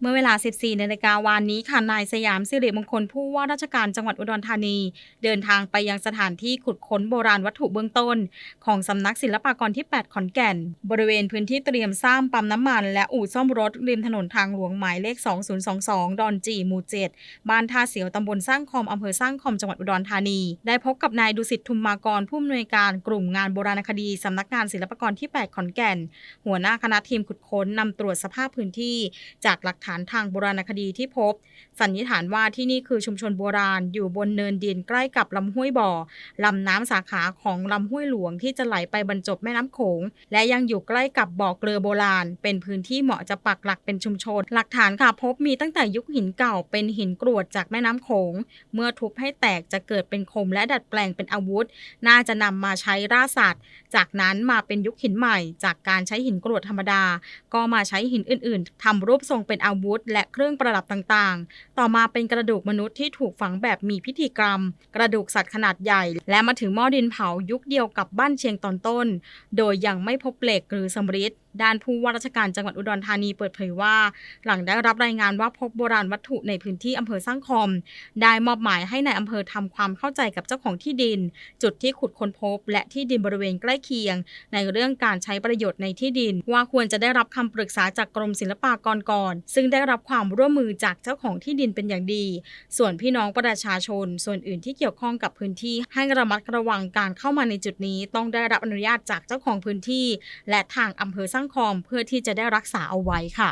เมื่อเวลา 14นาฬิกาวานนี้ค่ะ นายสยามสิริมงคลผู้ว่าราชการจังหวัดอุดรธานี เดินทางไปยังสถานที่ขุดค้นโบราณวัตถุเบื้องต้น ของสำนักศิลปากรที่ 8 ขอนแก่น บริเวณพื้นที่เตรียมสร้างปั๊มน้ำมัน และอู่ซ่อมรถริมถนนทางหลวงหมายเลข 2022 ดอนจีหมู่ 7 บ้านท่าเสียวตำบลสร้างคอมอำเภอสร้างคอมจังหวัดอุดรธานี ได้พบกับนายดุสิตทุมมากรผู้อำนวยการกลุ่มงานโบราณคดีสำนักงานศิลปากรที่ 8 ขอนแก่น หัวหน้าคณะทีมขุดค้นนำตรวจสภาพพื้นที่จากหลักฐานทางโบราณคดีที่พบ สันนิษฐานว่าที่นี่คือชุมชนโบราณอยู่บนเนินดินใกล้กับลำห้วยบ่อลำน้ำสาขาของลำห้วยหลวงที่จะไหลไปบรรจบแม่น้ำโขง และยังอยู่ใกล้กับบ่อเกลือโบราณ เป็นพื้นที่เหมาะจะปักหลักเป็นชุมชน หลักฐานค่ะพบมีตั้งแต่ยุคหินเก่าเป็นหินกรวดจากแม่น้ำโขง เมื่อทุบให้แตกจะเกิดเป็นคมและดัดแปลงเป็นอาวุธ น่าจะนำมาใช้ล่าสัตว์ จากนั้นมาเป็นยุคหินใหม่ จากการใช้หินกรวดธรรมดา ก็มาใช้หินอื่น ๆทำรูปทรงเป็นอาวุธ และเครื่องประดับต่างๆ ต่อมาเป็นกระดูกมนุษย์ที่ถูกฝังแบบมีพิธีกรรม กระดูกสัตว์ขนาดใหญ่ และมาถึงหม้อดินเผายุคเดียวกับบ้านเชียงตอนต้น โดยยังไม่พบเหล็กหรือสำริดด้านผู้ว่าราชการจังหวัดอุดรธานีเปิดเผยว่า หลังได้รับรายงานว่าพบโบราณวัตถุในพื้นที่อำเภอสร้างคอม ได้มอบหมายให้ในายอำเภอทำความเข้าใจกับเจ้าของที่ดิน จุดที่ขุดค้นพบ และที่ดินบริเวณใกล้เคียง ในเรื่องการใช้ประโยชน์ในที่ดิน ว่าควรจะได้รับคำปรึกษาจากกรมศิลปากรก่อนซึ่งได้รับความร่วมมือจากเจ้าของที่ดินเป็นอย่างดี ส่วนพี่น้องประชาชน ส่วนอื่นที่เกี่ยวข้องกับพื้นที่ให้ระมัดระวังการเข้ามาในจุดนี้ ต้องได้รับอนุญาตจากเจ้าของพื้นที่ และทางอำเภอสร้างคอมเพื่อที่จะได้รักษาเอาไว้ค่ะ